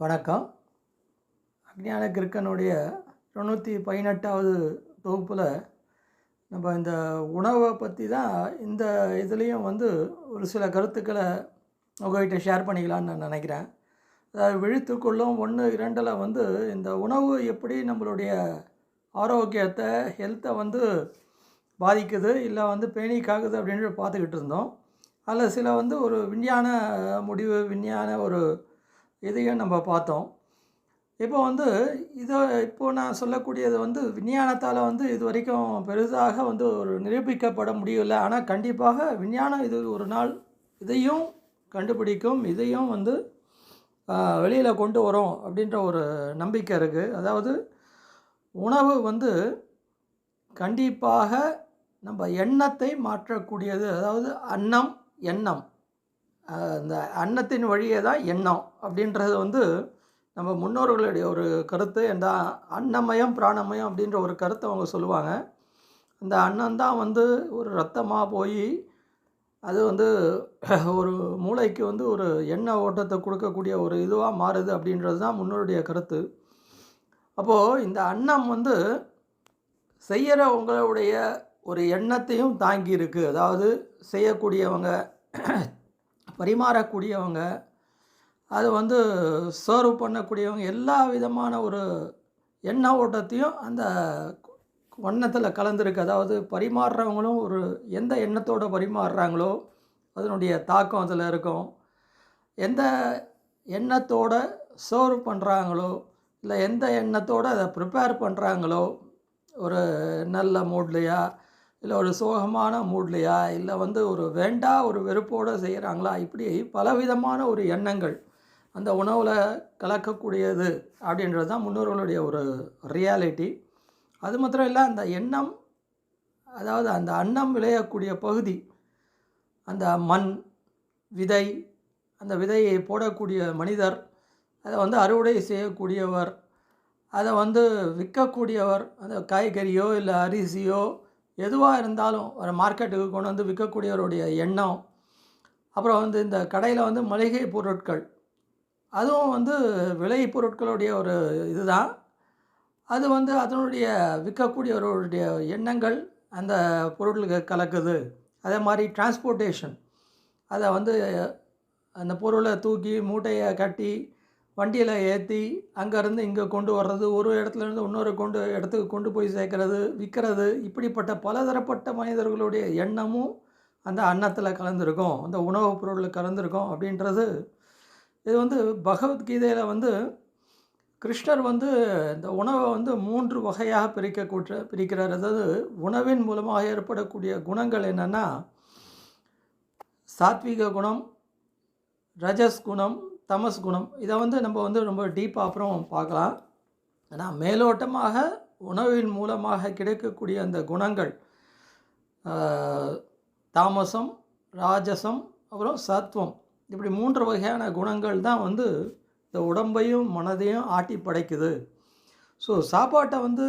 வணக்கம். அக்ஞான கிருக்கனுடைய தொண்ணூற்றி பதினெட்டாவது தொகுப்பில் நம்ம இந்த உணவை பற்றி தான் இந்த இதுலேயும் வந்து ஒரு சில கருத்துக்களை உங்கள்கிட்ட ஷேர் பண்ணிக்கலான்னு நான் நினைக்கிறேன். அதாவது விழித்துக்குள்ளும் ஒன்று இரண்டில் வந்து இந்த உணவு எப்படி நம்மளுடைய ஆரோக்கியத்தை ஹெல்த்தை வந்து பாதிக்குது இல்லை வந்து பேணிக்காகுது அப்படின்னு பார்த்துக்கிட்டு இருந்தோம். அதில் சில வந்து ஒரு விஞ்ஞான முடிவு விஞ்ஞான ஒரு இதையும் நம்ம பார்த்தோம். இப்போ வந்து இதை இப்போ நான் சொல்லக்கூடியது வந்து விஞ்ஞானத்தால் வந்து இது வரைக்கும் பெரிதாக வந்து ஒரு நிரூபிக்கப்பட முடியல. ஆனால் கண்டிப்பாக விஞ்ஞானம் இது ஒரு நாள் இதையும் கண்டுபிடிக்கும் இதையும் வந்து வெளியில் கொண்டு வரும் அப்படின்ற ஒரு நம்பிக்கை இருக்குது அதாவது உணவு வந்து கண்டிப்பாக நம்ம எண்ணத்தை மாற்றக்கூடியது. அதாவது அன்னம் எண்ணம். அந்த அன்னத்தின் வழியே தான் எண்ணம் அப்படின்றது வந்து நம்ம முன்னோர்களுடைய ஒரு கருத்து. இந்த அன்னமயம் பிராணமயம் அப்படின்ற ஒரு கருத்தை அவங்க சொல்லுவாங்க. அந்த அன்னம் தான் வந்து ஒரு ரத்தமாக போய் அது வந்து ஒரு மூளைக்கு வந்து ஒரு எண்ணெய் ஓட்டத்தை கொடுக்கக்கூடிய ஒரு இதுவாக மாறுது அப்படின்றது தான் முன்னோருடைய கருத்து. அப்போது இந்த அன்னம் வந்து செய்கிறவங்களுடைய ஒரு எண்ணத்தையும் தாங்கி இருக்குது அதாவது செய்யக்கூடியவங்க பரிமாறக்கூடியவங்க அது வந்து சர்வ் பண்ணக்கூடியவங்க எல்லா விதமான ஒரு எண்ண ஓட்டத்தையும் அந்த வண்ணத்தில் கலந்துருக்கு. அதாவது பரிமாறுறவங்களும் ஒரு எந்த எண்ணத்தோடு பரிமாறுறாங்களோ அதனுடைய தாக்கம் அதில் இருக்கும். எந்த எண்ணத்தோட சர்வ் பண்ணுறாங்களோ இல்லை எந்த எண்ணத்தோடு அதை ப்ரிப்பேர் பண்ணுறாங்களோ ஒரு நல்ல மூட்லையாக இல்லை ஒரு சோகமான மூட்லையா? இல்லை வந்து ஒரு வேண்டா ஒரு வெறுப்போடு செய்கிறாங்களா? இப்படி பலவிதமான ஒரு எண்ணங்கள் அந்த உணவில் கலக்கக்கூடியது அப்படின்றது தான் முன்னோர்களுடைய ஒரு ரியாலிட்டி. அது மாத்திரம் இல்லை அந்த எண்ணம் அதாவது அந்த அன்னம் விளையக்கூடிய பகுதி அந்த மண் விதை அந்த விதையை போடக்கூடிய மனிதர் அதை வந்து அறுவடை செய்யக்கூடியவர் அதை வந்து விற்கக்கூடியவர் அந்த காய்கறியோ இல்லை அரிசியோ எதுவாக இருந்தாலும் ஒரு மார்க்கெட்டுக்கு கொண்டு வந்து விற்கக்கூடியவருடைய எண்ணம். அப்புறம் வந்து இந்த கடையில் வந்து மளிகை பொருட்கள். அதுவும் வந்து விலை பொருட்களுடைய ஒரு இதுதான். அது வந்து அதனுடைய விற்கக்கூடியவருடைய எண்ணங்கள் அந்த பொருளுக்கு கலக்குது. அதே மாதிரி டிரான்ஸ்போர்ட்டேஷன் அதை வந்து அந்த பொருளை தூக்கி மூட்டையை கட்டி வண்டியில் ஏற்றி அங்கேருந்து இங்கே கொண்டு வர்றது ஒரு இடத்துலேருந்து இன்னொரு கொண்டு இடத்துக்கு கொண்டு போய் சேர்க்கறது விற்கிறது இப்படிப்பட்ட பலதரப்பட்ட மனிதர்களுடைய எண்ணமும் அந்த அன்னத்தில் கலந்துருக்கும் அந்த உணவுப் பொருளில் கலந்துருக்கும் அப்படின்றது. இது வந்து பகவத்கீதையில் வந்து கிருஷ்ணர் வந்து இந்த உணவை வந்து மூன்று வகையாக பிரிக்க கூற்ற பிரிக்கிறார். அதாவது உணவின் மூலமாக ஏற்படக்கூடிய குணங்கள் என்னென்னா சாத்விக குணம் ரஜஸ் குணம் தமஸ் குணம். இதை வந்து நம்ம வந்து ரொம்ப டீப்பாக அப்புறம் பார்க்கலாம். ஆனால் மேலோட்டமாக உணவின் மூலமாக கிடைக்கக்கூடிய அந்த குணங்கள் தாமசம் ராஜசம் அப்புறம் சத்துவம் இப்படி மூன்று வகையான குணங்கள் தான் வந்து இந்த உடம்பையும் மனதையும் ஆட்டி படைக்குது. ஸோ சாப்பாட்டை வந்து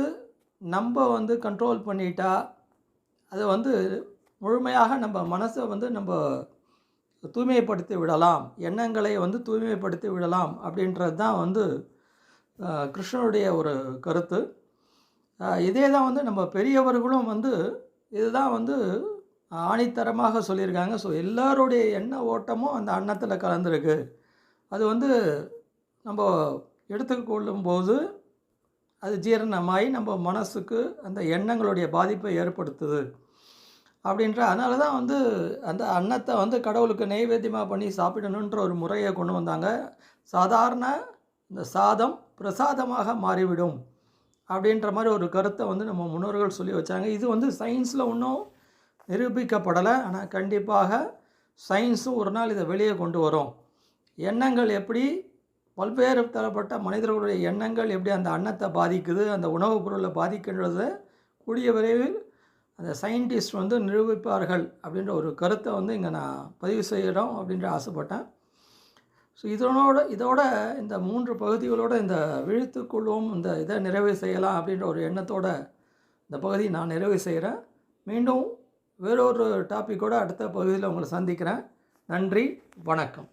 நம்ம வந்து கண்ட்ரோல் பண்ணிட்டா அதை வந்து முழுமையாக நம்ம மனசை வந்து நம்ம தூய்மைப்படுத்தி விடலாம் எண்ணங்களை வந்து தூய்மைப்படுத்தி விடலாம் அப்படின்றது தான் வந்து கிருஷ்ணனுடைய ஒரு கருத்து. இதே தான் வந்து நம்ம பெரியவர்களும் வந்து இதுதான் வந்து ஆணித்தரமாக சொல்லியிருக்காங்க. ஸோ எல்லோருடைய எண்ண ஓட்டமும் அந்த அன்னத்தில் கலந்துருக்கு. அது வந்து நம்ம எடுத்துக்கொள்ளும்போது அது ஜீரணமாகி நம்ம மனசுக்கு அந்த எண்ணங்களுடைய பாதிப்பை ஏற்படுத்துது. அப்படின்ற அதனால தான் வந்து அந்த அன்னத்தை வந்து கடவுளுக்கு நெய்வேத்தியமாக பண்ணி சாப்பிடணுன்ற ஒரு முறையை கொண்டு வந்தாங்க. சாதாரண இந்த சாதம் பிரசாதமாக மாறிவிடும் அப்படின்ற மாதிரி ஒரு கருத்தை வந்து நம்ம முன்னோர்கள் சொல்லி வச்சாங்க. இது வந்து சயின்ஸில் இன்னும் நிரூபிக்கப்படலை. ஆனால் கண்டிப்பாக சயின்ஸும் ஒரு நாள் இதை வெளியே கொண்டு வரும். எண்ணங்கள் எப்படி பல்வேறு தரப்பட்ட மனிதர்களுடைய எண்ணங்கள் எப்படி அந்த அன்னத்தை பாதிக்குது அந்த உணவுப் பொருளை பாதிக்கின்றதை கூடிய விரைவில் அந்த சயின்டிஸ்ட் வந்து நிரூபிப்பார்கள் அப்படின்ற ஒரு கருத்தை வந்து இங்கே நான் பதிவு செய்கிறோம் அப்படின்ற ஆசைப்பட்டேன். ஸோ இதனோட இதோட இந்த மூன்று பகுதிகளோட இந்த விழுத்துக்குள்ளும் இந்த இதை நிறைவு செய்யலாம் அப்படின்ற ஒரு எண்ணத்தோட இந்த பகுதி நான் நிறைவு செய்கிறேன் மீண்டும் வேறொரு டாப்பிக்கோடு அடுத்த பகுதியில் உங்களை சந்திக்கிறேன். நன்றி வணக்கம்.